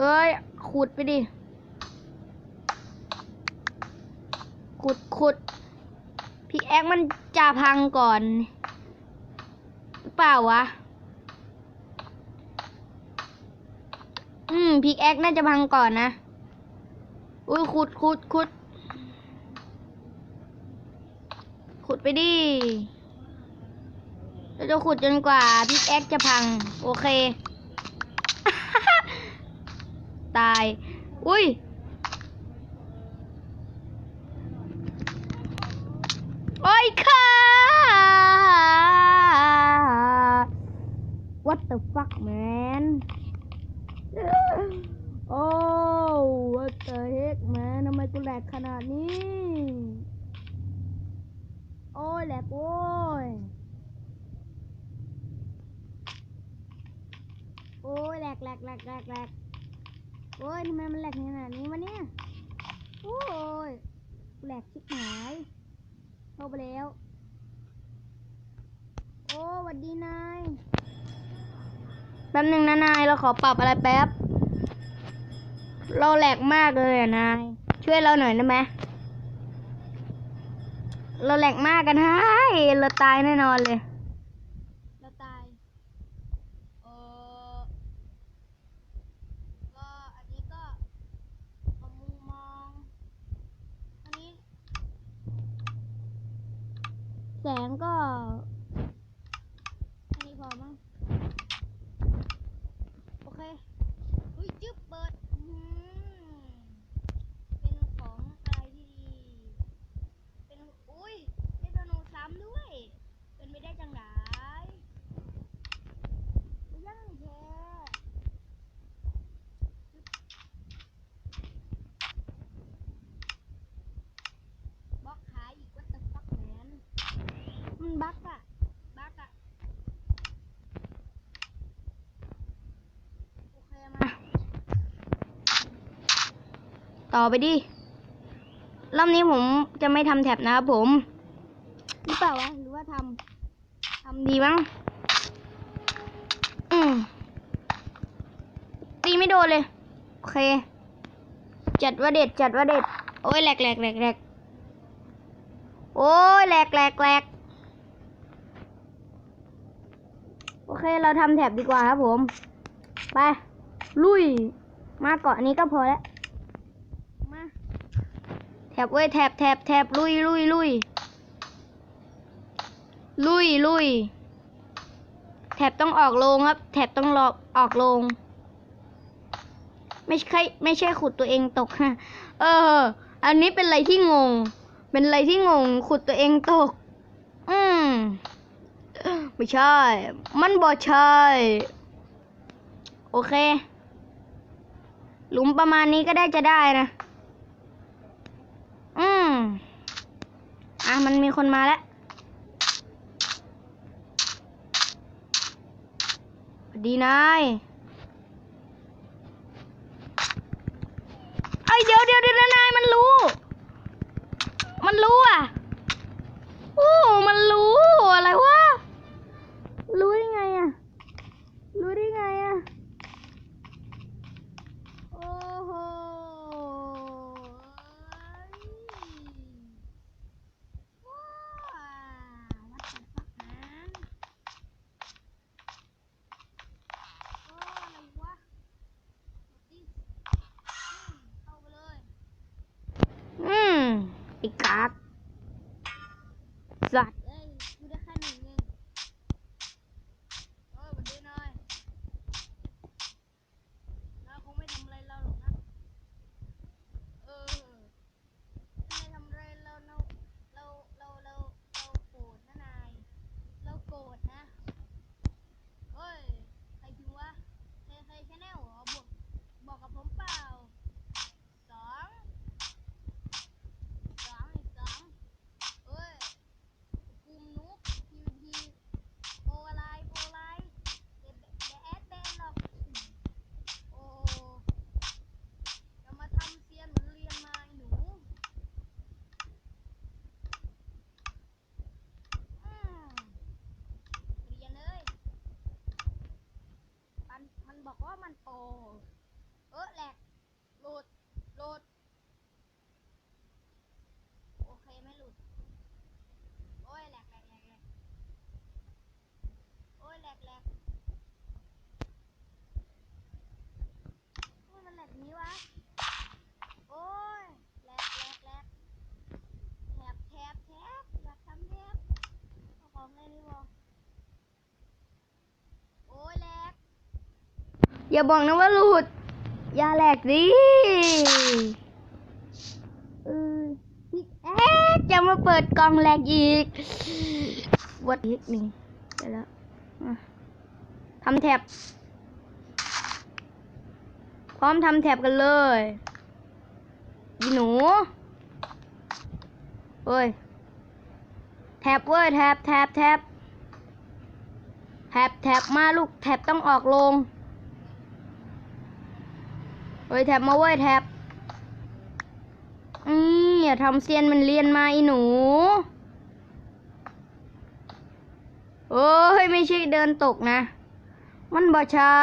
เอ้ย ขุดไปดิ ขุดขุดพี่แอ็กมันจะพังก่อนหรือเปล่าวะ อืมพิกแอ็กน่าจะพังก่อนนะ อุ้ยขุดขุดขุด ขุดไปดิเราจะขุดจนกว่าพิกแอ็กจะพัง โอเค ตาย อุ้ย โอ้ยค่ะ What the fuck man โอ้ what the heck man ทำไมกูแหลกขนาดนี้ โอ้ยแหลกโอ้ยโอ้ยแหลกแหลกแหลกแหลกแหลก โอ้ยทำไมมันแหลกขนาดนี้วะเนี่ย โอ้ยแหลกชิบหายเข้าไปแล้ว โอ้หวัดดีนาย แป๊บหนึ่งนะนาย เราขอปรับอะไรแป๊บ เราแหลกมากเลยอะนาย ช่วยเราหน่อยได้ไหมเราแหลกมากกันฮะเราตายแน่นอนเลย เราตาย เออก็อันนี้ก็เอามุมมอง อันนี้ แส งก็ อันนี้พอมั้ง โอเคอุ้ยจึ๊บเปิดอื้อหือเป็นของอะไรที่ดี เป็น อุ้ยได้ธนูซ้ำด้วย เป็นไม่ได้จังไดยังแย่บล็อกขายอีกวัตถุฟักแมนมันบั๊กอะบั๊กอะโอเคมา ต่อไปดิรอบนี้ผมจะไม่ทำแท็บนะครับผมหรือเปล่าวะหรือว่าทำทำดีมั้งอืมตีไม่โดนเลย โอเค จัดว่าเด็ด จัดว่าเด็ด โอ้ยแหลกแหลกแหลกแหลกโอ้ยแหลกแหลกแหลกโอเค เราทำแท็บดีกว่าครับผม ไป ลุย มาเกาะนี้ก็พอแล้ว แถบเว้ยแถบแถบแถบลุยลุยลุยลุยลุยแถบต้องออกลงครับแถบต้องรอออกลง ไม่ใช่ไม่ใช่ขุดตัวเองตกฮะเออ อันนี้เป็นอะไรที่งง เป็นอะไรที่งง ขุดตัวเองตก อืมไม่ใช่ มันบอใช่ โอเค หลุมประมาณนี้ก็ได้จะได้นะ อืมอะมันมีคนมาแล้วดีนายไอยเดี๋ยวเดี๋ยวเดี๋ยวนายมันรู้ มันรู้อะโอ้มันรู้อะไรวะ รู้ได้ไงอะ รู้ได้ไงอะ โอ้โหว้าววัดสันฟักนั้นโอ้อะไรวะดิเข้าไปเลย อืม ไอ้กากสัตวเอ้ยกูได้แค่หนึ่งเองเออวันดีหน่อย นายคงไม่ทำอะไรเราหรอกนะ เออไม่ทำอะไรเราเราเราเราเราเราโกรธนะนาย เราโกรธนะเฮ้ย ใครพิมพ์วะใครใครชแนลเหรอบอกบอกกับผมเปล่าสองสองอีกสองเอ้ยกลุ่มนุ๊ก PVP โปรอะไรโปรอะไรเดี๋ยวเดี๋ยวแอดแบนหรอก โอ้อย่ามาทำเซียนเหมือนเรียนมาไอ้หนูอืมเรียนเลย มันมันบอกว่ามันโป เออแหลกหลุดหลุดโอเคไม่หลุด โอ้ยแหลกแหลกแหลกแหลกโอ้ยแหลกแหลกโอ้ยมันแหลกนี้วะ โอ้ยแหลกแหลกแหลกแถบแถบแถบอยากทำแถบเอาของเลยดีกว่าโอ้ยแหลก อย่าบอกนะว่าหลุด อย่าแหลกดิเออพี่แอ๊ะจะมาเปิดกล่องแหลกอีกวัดอีกหนึ่งเดี๋ยวแล้วทำแท็บ พร้อมทำแท็บกันเลยอีหนูเฮ้ย แท็บเว้ย แท็บแท็บแท็บแท็บแท็บมาลูก แท็บต้องออกลง เฮ้ยแท็บมาเว้ยแท็บนี่อย่าทำเซียนมันเรียนมาอีหนู โอ้ยไม่ใช่เดินตกนะ มันบ่ใช่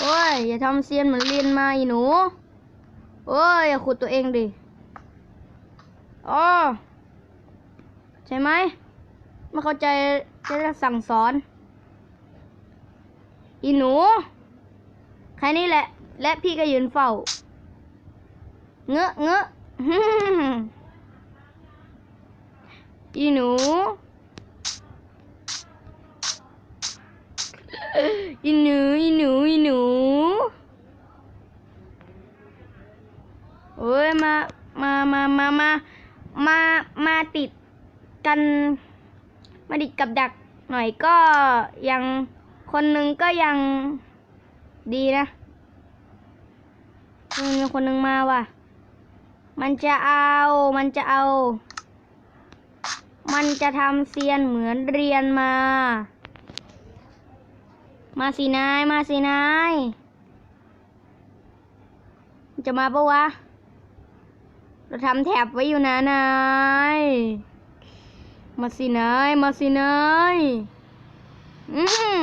โอ้ยอย่าทำเซียนเหมือนเรียนมาอีหนู โอ้ยอย่าขุดตัวเองดิอ๋อใช่ไหมไม่เข้าใจจะสั่งสอน อีหนู ค่นี้แหละ และพี่ก็ยืนเฝ้า เงอะเงอะอีหนู อีหนู อีหนู อีหนู โอ้ยมา มา มา มา มา มา มาติดกัน มาติดกับดักหน่อยก็ยังคนหนึ่งก็ยัง ดีนะมันมีคนหนึ่งมาว่ะ มันจะเอา มันจะเอา มันจะทำเซียนเหมือนเรียนมา มาสินาย มาสินาย จะมาปะวะ เราทำแถบไว้อยู่นะนาย มาสินาย มาสินาย อืม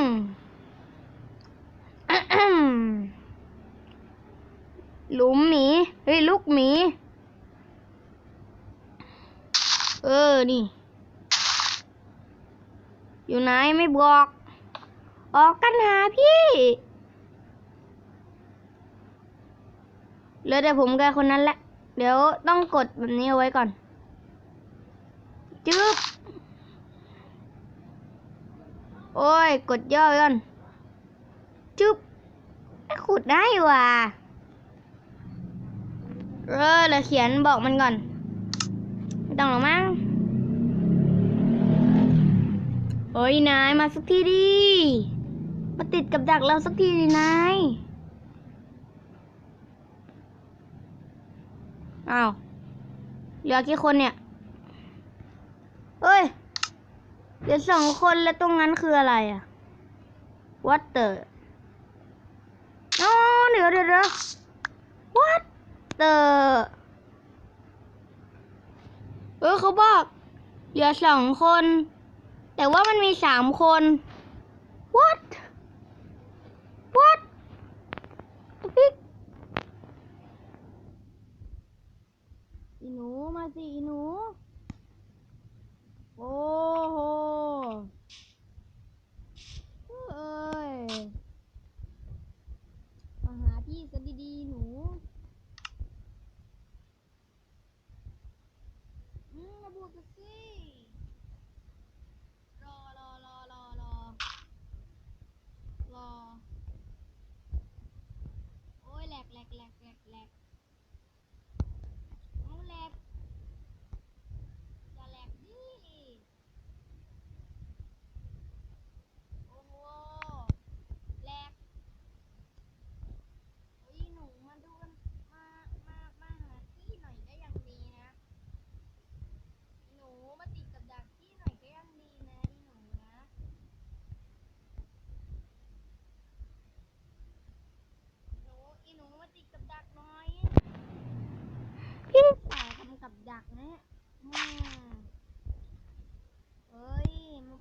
หลุมหมี เฮ้ย ลูกหมี เออ นี่ อยู่ไหนไม่บอก ออกกันหาพี่ เหลือแต่ผมกับคนนั้นแหละ เดี๋ยวต้องกดแบบนี้เอาไว้ก่อน จึ๊บ โอ้ย กดย่อไว้ก่อน จึ๊บ ขุดได้ว่ะเออเราเขียนบอกมันก่อน ไม่ต้องหรอกมั้งโอ้ยนายมาสักทีดิ มาติดกับดักเราสักทีดินายอ้าว เหลือกี่คนเนี่ยเอ้ย เหลือสองคนแล้วตรงนั้นคืออะไรอะ What the อ๋อ เดี๋ยวเดี๋ยวเดี๋ยว What the เออเขาบอกเหลือสองคน แต่ว่ามันมีสามคน What What ปิ๊กอีหนูมาสิอีหนู โอ้โห ป่าทำกับดักนะเะเฮ้ย มา